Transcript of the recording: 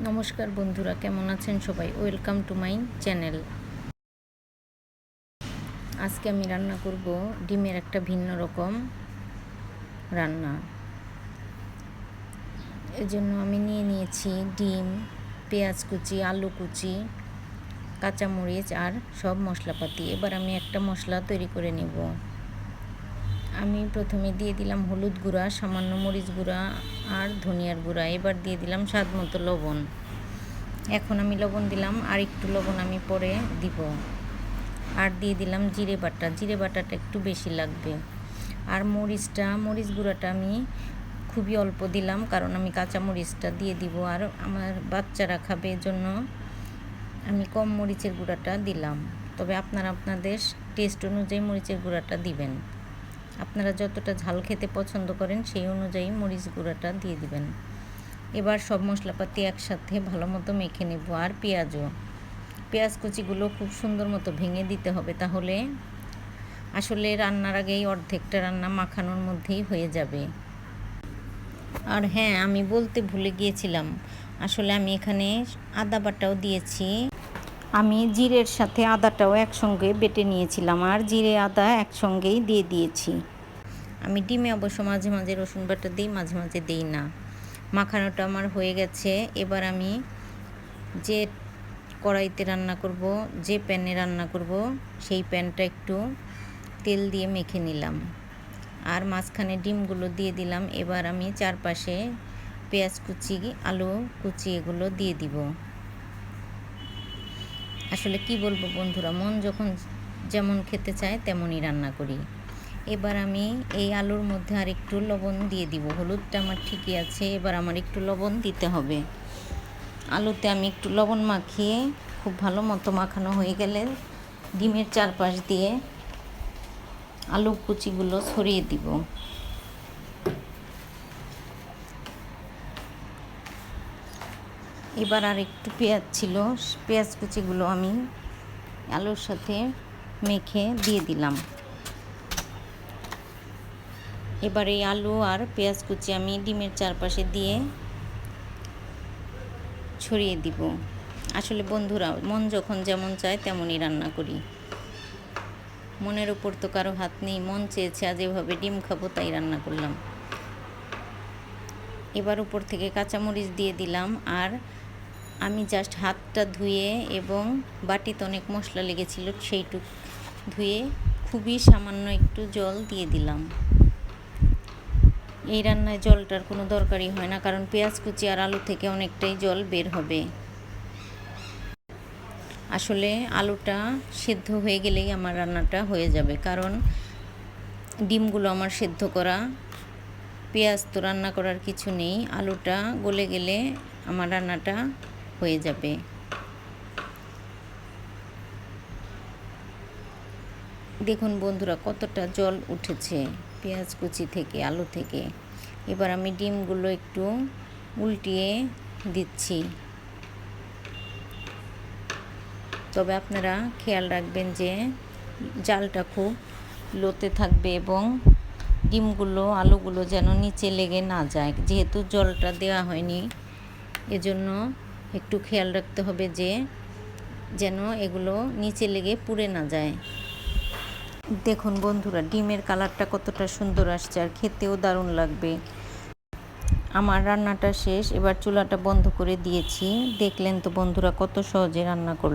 নমস্কার বন্ধুরা, কেমন আছেন সবাই? ওয়েলকাম টু মাই চ্যানেল আজকে আমি রান্না করব ডিমের একটা ভিন্ন রকম রান্না। এজন্য আমি নিয়ে নিয়েছি ডিম, পেঁয়াজ কুচি, আলু কুচি, কাঁচামরিচ আর সব মশলাপাতি। এবার আমি একটা মশলা তৈরি করে নেব। আমি প্রথমে দিয়ে দিলাম হলুদ গুঁড়া, সামান্য মরিচ গুঁড়া আর ধনিয়ার গুঁড়া। এবার দিয়ে দিলাম স্বাদ মতো লবণ। এখন আমি লবণ দিলাম, আর একটু লবণ আমি পরে দিব। আর দিয়ে দিলাম জিরে বাটা। জিরে বাটাটা একটু বেশি লাগবে। আর মরিচটা, মরিচ গুঁড়াটা আমি খুবই অল্প দিলাম, কারণ আমি কাঁচা মরিচটা দিয়ে দিব। আর আমার বাচ্চারা খাবে জন্য আমি কম মরিচের গুঁড়াটা দিলাম। তবে আপনারা আপনাদের টেস্ট অনুযায়ী মরিচের গুঁড়াটা দিবেন। আপনারা যতটা ঝাল খেতে পছন্দ করেন সেই অনুযায়ী মরিচ গুঁড়াটা দিয়ে দিবেন। এবার সব মশলাপাতি একসাথে ভালো মতো মেখে নেব আর পেঁয়াজও। পেঁয়াজ কুচিগুলো খুব সুন্দর মতো ভেঙে দিতে হবে তাহলে আসলে রান্নার আগেই অর্ধেকটা রান্না মাখানোর মধ্যেই হয়ে যাবে। আর হ্যাঁ আমি বলতে ভুলে গিয়েছিলাম, আসলে আমি এখানে আদা বাটাও দিয়েছি। আমি জিরের সাথে আদাটাও একসঙ্গে বেটে নিয়েছিলাম আর জিরে আদা একসঙ্গেই দিয়ে দিয়েছি। আমি ডিমে অবশ্য মাঝে মাঝে রসুন বাটা দিই, মাঝে মাঝে দিই না। মাখানোটা আমার হয়ে গেছে। এবার আমি যে কড়াইতে রান্না করব, যে প্যানে রান্না করব, সেই প্যানটা একটু তেল দিয়ে মেখে নিলাম। আর মাঝখানে ডিমগুলো দিয়ে দিলাম। এবার আমি চারপাশে পেঁয়াজ কুচি, আলু কুচি এগুলো দিয়ে দিব। আসলে কি বলব বন্ধুরা, মন যখন যেমন খেতে চায় তেমনই রান্না করি। এবার আমি এই আলুর মধ্যে আর একটু লবণ দিয়ে দিব। হলুদটা আমার ঠিকই আছে, এবার আমার একটু লবণ দিতে হবে। আলুতে আমি একটু লবণ মাখিয়ে খুব ভালো মতো মাখানো হয়ে গেলে ডিমের চারপাশ দিয়ে আলু কুচিগুলো ছড়িয়ে দিব। এবার আর একটু পেঁয়াজ ছিল, পেঁয়াজ কুচিগুলো আমি আলুর সাথে মেখে দিয়ে দিলাম। এবার এই আলু আর পেঁয়াজ কুচি আমি ডিমের চারপাশে দিয়ে ছড়িয়ে দিব। আসলে বন্ধুরা, মন যখন যেমন চায় তেমনই রান্না করি। মনের উপর তো কারও হাত নেই, মন চেয়েছে আজ এভাবে ডিম খাব, তাই রান্না করলাম। এবার উপর থেকে কাঁচামরিচ দিয়ে দিলাম আর আমি জাস্ট হাতটা ধুয়ে এবং বাটিতে অনেক মশলা লেগেছিল সেইটুক ধুয়ে খুবই সামান্য একটু জল দিয়ে দিলাম। এই রান্নায় জলটার কোনো দরকারই হয় না, কারণ পেঁয়াজ কুচি আর আলু থেকে অনেকটাই জল বের হবে। আসলে আলুটা সেদ্ধ হয়ে গেলেই আমার রান্নাটা হয়ে যাবে, কারণ ডিমগুলো আমার সেদ্ধ করা, পেঁয়াজ তো রান্না করার কিছু নেই, আলুটা গলে গেলে আমার রান্নাটা হয়ে যাবে। দেখুন বন্ধুরা, কতটা জল উঠেছে, পেঁয়াজ কুচি থেকে, আলু থেকে। এবার আমি ডিমগুলো একটু উল্টিয়ে দিচ্ছি। তবে আপনারা খেয়াল রাখবেন যে জালটা খুব লোতে থাকবে এবং ডিমগুলো, আলুগুলো যেন নিচে লেগে না যায়। যেহেতু জলটা দেওয়া হয়নি, এজন্য একটু খেয়াল রাখতে হবে যে যেন এগুলো নিচে লেগে পুড়ে না যায়। দেখুন বন্ধুরা, ডিমের কালারটা কতটা সুন্দর আসছে আর খেতেও দারুণ লাগবে। আমার রান্নাটা শেষ, এবার চুলাটা বন্ধ করে দিয়েছি। দেখলেন তো বন্ধুরা কত সহজে রান্না করল